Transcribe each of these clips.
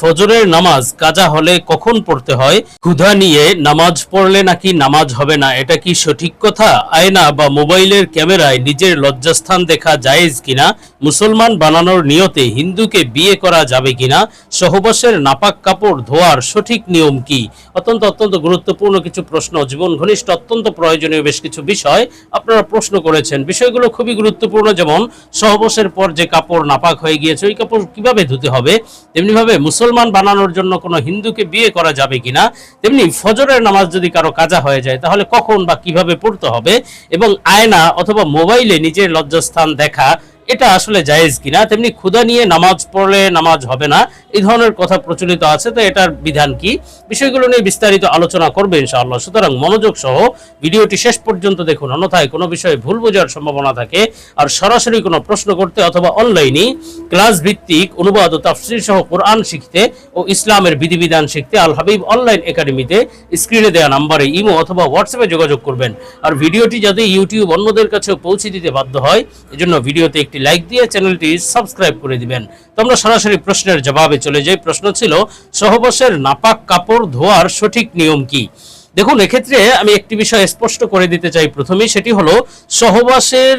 ফজরের নামাজ কাজা হলে কখন পড়তে হয়? ক্ষুধা নিয়ে নামাজ পড়লে নাকি নামাজ হবে না? এটা কি সঠিক কথা? আয়না বা মোবাইলের ক্যামেরায় নিজের লজ্জাস্থান দেখা জায়েজ কিনা? মুসলমান বানানোর নিয়তে হিন্দুকে বিয়ে করা যাবে কিনা? সহবাসের নাপাক কাপড় ধোয়ার সঠিক নিয়ম কি? অত্যন্ত অত্যন্ত গুরুত্বপূর্ণ কিছু প্রশ্ন। জীবন ঘনিষ্ঠ, অত্যন্ত প্রয়োজনীয় বেশ কিছু বিষয় আপনারা প্রশ্ন করেছেন। বিষয়গুলো খুবই গুরুত্বপূর্ণ। যেমন, সহবাসের পর যে কাপড় নাপাক হয়ে গিয়েছে, ওই কাপড় কীভাবে ধুতে হবে? তেমনিভাবে মুসলমান বানানোর জন্য কোনো হিন্দুকে বিয়ে করা যাবে কিনা, তেমনি ফজরের নামাজ যদি কারও কাজা হয়ে যায়, তাহলে কখন বা কীভাবে পড়তে হবে এবং আয়না অথবা মোবাইলে নিজের লজ্জাস্থান দেখা এটা আসলে জায়েজ কিনা? তেমনি ক্ষুধা নিয়ে নামাজ পড়লে নামাজ হবে না, এই ধরনের কথা প্রচলিত আছে, তো এটার বিধান কি? বিষয়গুলো নিয়ে বিস্তারিত আলোচনা করবে ইনশাআল্লাহ। সুতরাং মনোযোগ সহ ভিডিওটি শেষ পর্যন্ত দেখুন, অন্যথায় কোনো বিষয়ে ভুল বোঝার সম্ভাবনা থাকে। আর সরাসরি কোনো প্রশ্ন করতে অথবা অনলাইনে ক্লাস ভিত্তিক অনুবাদ ও তাফসির সহ কোরআন শিখতে ও ইসলামের বিধিবিধান শিখতে আল হাবিব অনলাইন একাডেমিতে স্ক্রিনে দেওয়া নাম্বারে ইমো অথবা হোয়াটসঅ্যাপে যোগাযোগ করবেন। আর ভিডিওটি যাতে ইউটিউব অন্যদের কাছেও পৌঁছে দিতে বাধ্য হয়, এজন্য ভিডিওতে একটি লাইক দিয়ে চ্যানেলটি সাবস্ক্রাইব করে দিবেন। তো আমরা সরাসরি প্রশ্নের জবাবে চলে যাই। প্রশ্ন ছিল, সহবাসের নাপাক কাপড় ধোয়ার সঠিক নিয়ম কি? দেখুন, এক্ষেত্রে আমি একটি বিষয় স্পষ্ট করে দিতে চাই। প্রথমেই সেটি হলো, সহবাসের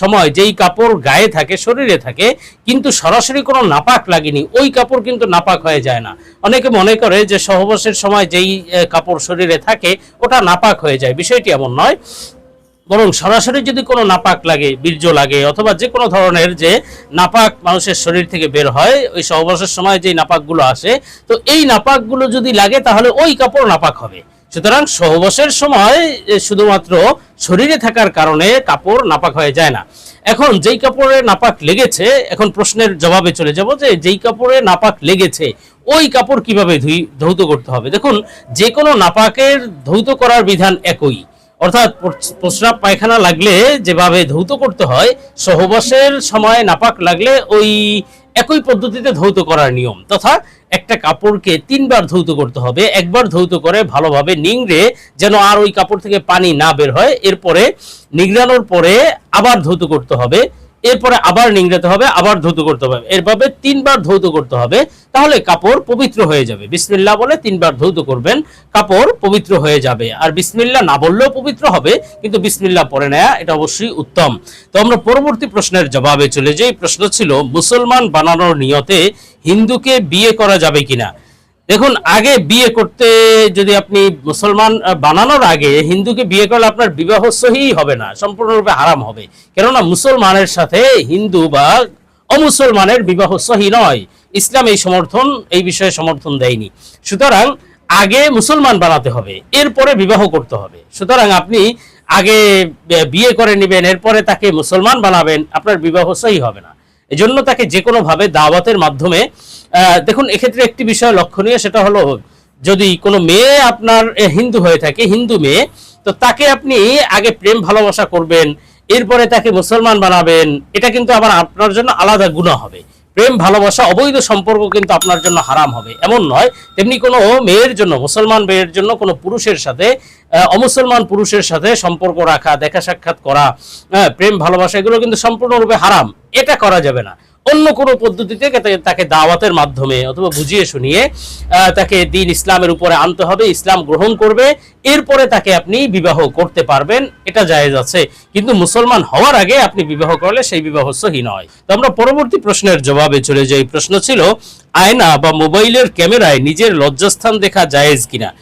সময় যেই কাপড় গায়ে থাকে, শরীরে থাকে, কিন্তু সরাসরি কোনো নাপাক লাগেনি। ওই কাপড় কিন্তু নাপাক হয়ে যায় না। অনেকে মনে করে যে সহবাসের সময় যেই কাপড় শরীরে থাকে, ওটা নাপাক হয়ে যায়। বিষয়টি এমন নয়। বরং সরাসরি যদি কোনো নাপাক লাগে, বীর্য লাগে অথবা যে কোনো ধরনের যে নাপাক মানুষের শরীর থেকে বের হয়, ওই সহবাসের সময় যে নাপাকগুলো আসে, তো এই নাপাকগুলো যদি লাগে তাহলে ওই কাপড় নাপাক হবে। সুতরাং সহবাসের সময় শুধুমাত্র শরীরে থাকার কারণে কাপড় নাপাক হয়ে যায় না। এখন যেই কাপড়ে নাপাক লেগেছে, এখন প্রশ্নের জবাবে চলে যাব যে যেই কাপড়ে নাপাক লেগেছে, ওই কাপড় কীভাবে ধুই ধৌত করতে হবে? দেখুন, যে কোনো নাপাকের ধৌত করার বিধান একই। অর্থাৎ প্রস্রাব পায়খানা লাগলে যেভাবে ধৌত করতে হয়, সহবাসের সময় নাপাক লাগলে ওই একই পদ্ধতিতে ধৌত করার নিয়ম। তথা একটা কাপড়কে তিনবার ধৌত করতে হবে, একবার ধৌত করে ভালোভাবে নিংড়ে যেন আর ওই কাপড় থেকে পানি না বের হয়। এরপরে নিংড়ানোর পরে আবার ধৌত করতে হবে। এরপরে আবার নিংড়াতে হবে, আবার ধৌত করতে হবে। এরভাবে তিনবার ধৌত করতে হবে, তাহলে কাপড় পবিত্র হয়ে যাবে। বিসমিল্লাহ বলে তিনবার ধৌত করবেন, কাপড় পবিত্র হয়ে যাবে। আর বিসমিল্লাহ না বললেও পবিত্র হবে, কিন্তু বিসমিল্লাহ পরে নেয়া, এটা অবশ্যই উত্তম। তো আমরা পরবর্তী প্রশ্নের জবাবে চলে যাই। প্রশ্ন ছিল, মুসলমান বানানোর নিয়তে হিন্দুকে বিয়ে করা যাবে কিনা? দেখুন, আগে বিয়ে করতে যদি আপনি মুসলমান বানানোর আগে হিন্দুকে বিয়ে করলে আপনার বিবাহ সহি হবে না, সম্পূর্ণরূপে হারাম হবে। কেননা মুসলমানের সাথে হিন্দু বা অমুসলমানের বিবাহ সহি নয়। ইসলাম এই সমর্থন, এই বিষয়ে সমর্থন দেয়নি। সুতরাং আগে মুসলমান বানাতে হবে, এরপরে বিবাহ করতে হবে। সুতরাং আপনি আগে বিয়ে করে নেবেন, এরপরে তাকে মুসলমান বানাবেন, আপনার বিবাহ সহি হবে না। এজন্য তাকে যে কোনো ভাবে দাওয়াতের মাধ্যমে দেখুন এক্ষেত্রে একটি বিষয় লক্ষণীয় সেটা হলো যদি কোনো মেয়ে আপনার হিন্দু হয়ে থাকে হিন্দু মেয়ে তো তাকে আপনি আগে প্রেম ভালোবাসা করবেন এরপরে তাকে মুসলমান বানাবেন এটা কিন্তু আবার আপনার জন্য আলাদা গুণা হবে। প্রেম ভালোবাসা অবৈধ সম্পর্ক কিন্তু আপনার জন্য হারাম হবে। এমন নয় তেমনি কোনো মেয়ের জন্য মুসলমান মেয়ের জন্য কোনো পুরুষের সাথে অমুসলমান পুরুষের সাথে সম্পর্ক রাখা দেখা সাক্ষাৎ করা হ্যাঁ, প্রেম ভালোবাসা এগুলো কিন্তু সম্পূর্ণরূপে হারাম। এটা করা যাবে না। অন্য কোনো পদ্ধতিতে তাকে- দাওয়াতের মাধ্যমে অথবা বুঝিয়ে শুনিয়ে তাকে দিন ইসলামের উপরে আনতে হবে, ইসলাম গ্রহণ করবে, এরপরে তাকে আপনি বিবাহ করতে পারবেন, এটা জায়েজ আছে। কিন্তু মুসলমান হওয়ার আগে আপনি বিবাহ করলে সেই বিবাহ সহি নয়। তো আমরা পরবর্তী প্রশ্নের জবাবে চলে যাই। প্রশ্ন ছিল, আয়না বা মোবাইলের ক্যামেরায় নিজের লজ্জাস্থান দেখা জায়েজ কিনা?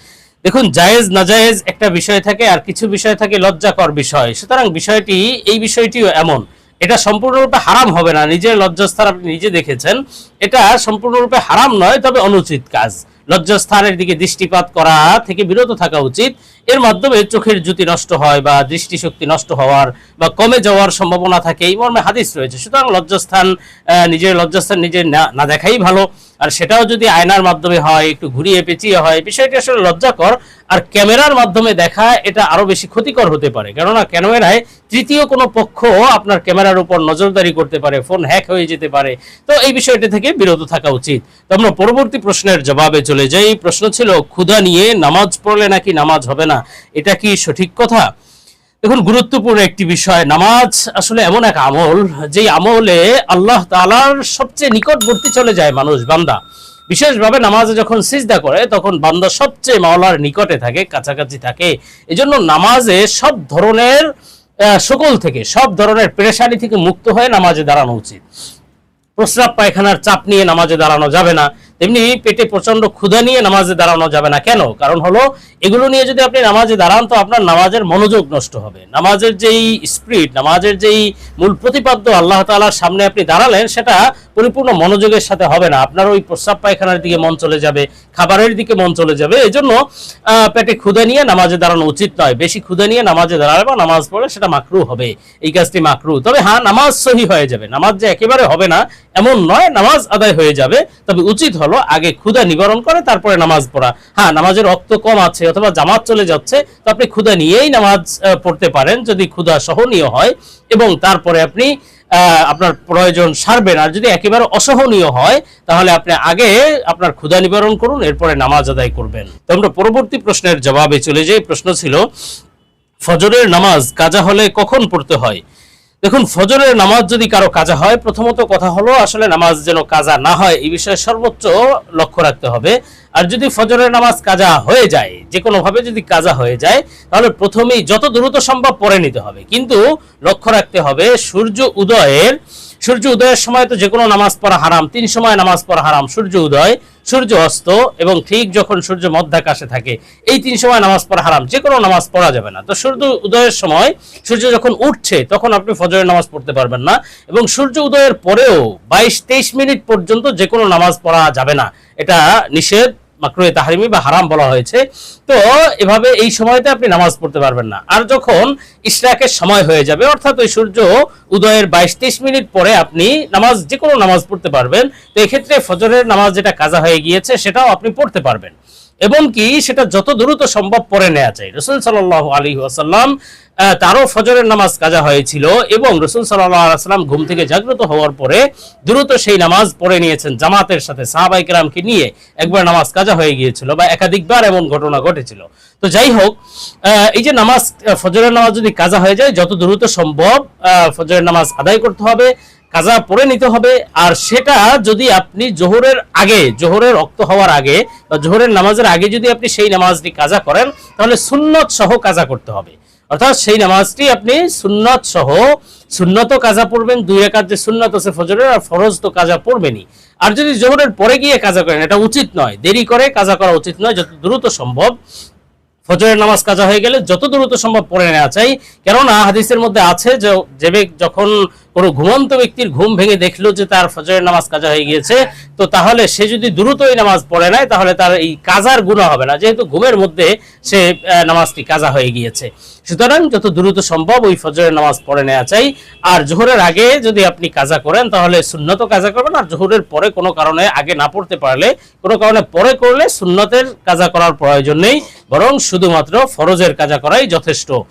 দেখুন, জায়েজ না জায়েজ একটা বিষয় থাকে, আর কিছু বিষয় থাকে লজ্জাকর বিষয়। সুতরাং বিষয়টি, এই বিষয়টিও এমন এটা সম্পূর্ণরূপে হারাম হবে না। নিজের লজ্জাস্থান আপনি নিজে দেখেছেন। এটা সম্পূর্ণরূপে হারাম নয়, তবে অনুচিত কাজ। লজ্জাস্থানের দিকে দৃষ্টিপাত করা থেকে বিরত থাকা উচিত। এর মাধ্যমে চোখের জ্যোতি নষ্ট হয় বা দৃষ্টিশক্তি নষ্ট হওয়ার বা কমে যাওয়ার সম্ভাবনা থাকে। এই মর্মে হাদিস রয়েছে। সুতরাং লজ্জাস্থান নিজের লজ্জাস্থান নিজের না- দেখাই ভালো। আর সেটাও যদি আয়নার মাধ্যমে হয়, একটু ঘুরিয়ে পেঁচিয়ে হয়, বিষয়টি আসলে লজ্জাকর। আর ক্যামেরার মাধ্যমে দেখা এটা আরও বেশি ক্ষতিকর হতে পারে। কেননা ক্যামেরায় তৃতীয় কোনো পক্ষ আপনার ক্যামেরার উপর নজরদারি করতে পারে, ফোন হ্যাক হয়ে যেতে পারে। তো এই বিষয়টি থেকে বিরত থাকা উচিত। তো আমরা পরবর্তী প্রশ্নের জবাবে চলে যাই। প্রশ্ন ছিল, ক্ষুধা নিয়ে নামাজ পড়লে নাকি নামাজ হবে না? এটা কি সঠিক কথা? দেখুন, গুরুত্বপূর্ণ একটি বিষয়, নামাজ আসলে এমন এক আমল, যেই আমলে আল্লাহ তালার সবচেয়ে নিকটবর্তী চলে যায় মানুষ, বান্দা। বিশেষভাবে নামাজে যখন সিজদা করে, তখন বান্দা সবচেয়ে মাওলার নিকটে থাকে, কাছাকাছি থাকে। এজন্য নামাজে সব ধরনের সকল থেকে, সব ধরনের পেরেশানি থেকে মুক্ত হয়ে নামাজে দাঁড়ানো উচিত। প্রস্রাব, পায়খানার চাপ নিয়ে নামাজে দাঁড়ানো যাবে না। তেমনি পেটে প্রচণ্ড ক্ষুধা নিয়ে নামাজে দাঁড়ানো যাবে না। কেন? কারণ হলো, এগুলো নিয়ে যদি আপনি নামাজে দাঁড়ান, তো আপনার নামাজের মনোযোগ নষ্ট হবে। নামাজের যেই স্পিরিট নামাজের যেই মূল প্রতিপাদ্য আল্লাহ তাআলার সামনে আপনি দাঁড়ালেন, সেটা পরিপূর্ণ মনোযোগের সাথে হবে না। আপনার ওই প্রস্রাব পায়খানার দিকে মন চলে যাবে, খাবারের দিকে মন চলে যাবে। এই জন্য পেটে ক্ষুধা নিয়ে নামাজে দাঁড়ানো উচিত নয়। বেশি ক্ষুধা নিয়ে নামাজে দাঁড়ালে বা নামাজ পড়ে সেটা মাকরু হবে। এই কাজটি মাকরু। তবে হ্যাঁ নামাজ সহি হয়ে যাবে। নামাজ যে একেবারে হবে না এমন নয়, নামাজ আদায় হয়ে যাবে। তবে উচিত হলো আগে ক্ষুদা নিবারণ করে, তারপরে নামাজ পড়া। হ্যাঁ নামাজের রক্ত কম আছে অথবা জামাত চলে যাচ্ছে, তো আপনি ক্ষুধা নিয়েই নামাজ পড়তে পারেন যদি ক্ষুধা সহনীয় হয় এবং তারপরে আপনি আপনার প্রয়োজন সারবেন। আর যদি একেবারে অসহনীয় হয়, তাহলে আপনি আগে আপনার ক্ষুদা নিবারণ করুন, এরপরে নামাজ আদায় করবেন। তো আমরা পরবর্তী প্রশ্নের জবাবে চলে যাই। প্রশ্ন ছিল, ফজরের নামাজ কাজা হলে কখন পড়তে হয়? দেখুন, ফজরের নামাজ যদি কারও কাজা হয়, প্রথমত কথা হলো, আসলে নামাজ যেন কাজা না হয়, এই বিষয়ে সর্বোচ্চ লক্ষ্য রাখতে হবে। আর যদি ফজরের নামাজ কাজা হয়ে যায় যে কোনোভাবে যদি কাজা হয়ে যায়, তাহলে প্রথমেই যত দ্রুত সম্ভব পরে নিতে হবে। কিন্তু লক্ষ্য রাখতে হবে, সূর্য উদয়ের সূর্য উদয়ের সময় তো যে কোনো নামাজ পড়া হারাম, তিন সময় নামাজ পড়া হারাম, সূর্য উদয়, সূর্য অস্ত এবং ঠিক যখন সূর্য মধ্যাকাশে থাকে, এই তিন সময় নামাজ পড়া হারাম যে কোনো নামাজ পড়া যাবে না। তো সূর্য উদয়ের সময় সূর্য যখন উঠছে, তখন আপনি ফজরের নামাজ পড়তে পারবেন না এবং সূর্য উদয়ের পরেও বাইশ তেইশ মিনিট পর্যন্ত যে কোনো নামাজ পড়া যাবে না। এটা নিষেধ। মাকরুয়ে তাহারিমি বা হারাম বলা হয়েছে, তো এভাবে এই সময়তে আপনি নামাজ পড়তে পারবেন না। আর যখন ইশরাকের সময় হয়ে যাবে, অর্থাৎ ওই সূর্য উদয়ের বাইশ তেইশ মিনিট পরে আপনি নামাজ যে কোনো নামাজ পড়তে পারবেন, তো এক্ষেত্রে ফজরের নামাজ যেটা কাজা হয়ে গিয়েছে, সেটাও আপনি পড়তে পারবেন। এবং কি সেটা যত দ্রুত সম্ভব পড়ে নেওয়া চাই রসুল সাল্লাহ আলী ওয়াসাল্লাম আহ, তারও ফজরের নামাজ কাজা হয়েছিল এবং রসুল সাল্লাহ সাল্লাম ঘুম থেকে জাগ্রত হওয়ার পরে দ্রুত সেই নামাজ পড়ে নিয়েছেন জামাতের সাথে সাহাবাই কেরামকে নিয়ে একবার নামাজ কাজা হয়ে গিয়েছিল বা একাধিকবার এমন ঘটনা ঘটেছিল। তো যাই হোক এই যে নামাজ ফজরের নামাজ যদি কাজা হয়ে যায় যত দ্রুত সম্ভব ফজরের নামাজ আদায় করতে হবে। কাজা পরে নিতে হবে। আর সেটা যদি আপনি জোহরের আগে, জোহরের রক্ত হওয়ার আগে বা জোহরের নামাজের আগে যদি আপনি সেই নামাজটি কাজা করেন, তাহলে সুন্নত সহ কাজা করতে হবে। অর্থাৎ সেই নামাজটি আপনি সুন্নত সহ সুন্নত কাজা পড়বেন, দুই একাত যে সুন্নত আছে ফজরের আর ফরজ তো কাজা পড়বেনই। আর যদি জোহরের পরে গিয়ে কাজা করেন, এটা উচিত নয়। দেরি করে কাজা করা উচিত নয়, যত দ্রুত সম্ভব। ফজরের নামাজ কাজা হয়ে গেলে যত দ্রুত সম্ভব পড়ে নেওয়া চাই। কেননা হাদিসের মধ্যে আছে যে যখন কোনো ঘুমন্ত ব্যক্তির ঘুম ভেঙে দেখল যে তার ফজরের নামাজ কাজা হয়ে গিয়েছে, তো তাহলে সে যদি দ্রুত এই নামাজ পড়ে নেয়, তাহলে তার এই কাজার গুণা হবে না। যেহেতু ঘুমের মধ্যে সে নামাজটি কাজা হয়ে গিয়েছে। সুতরাং যত দ্রুত সম্ভব ওই ফজরের নামাজ পড়ে নেওয়া চাই। আর জোহরের আগে যদি আপনি কাজা করেন, তাহলে সুন্নত কাজা করবেন। আর জোহরের পরে কোনো কারণে আগে না পড়তে পারলে, কোনো কারণে পরে করলে সুন্নতের কাজা করার প্রয়োজন নেই। বরং শুধুমাত্র ফরজের কাজা করাই যথেষ্ট।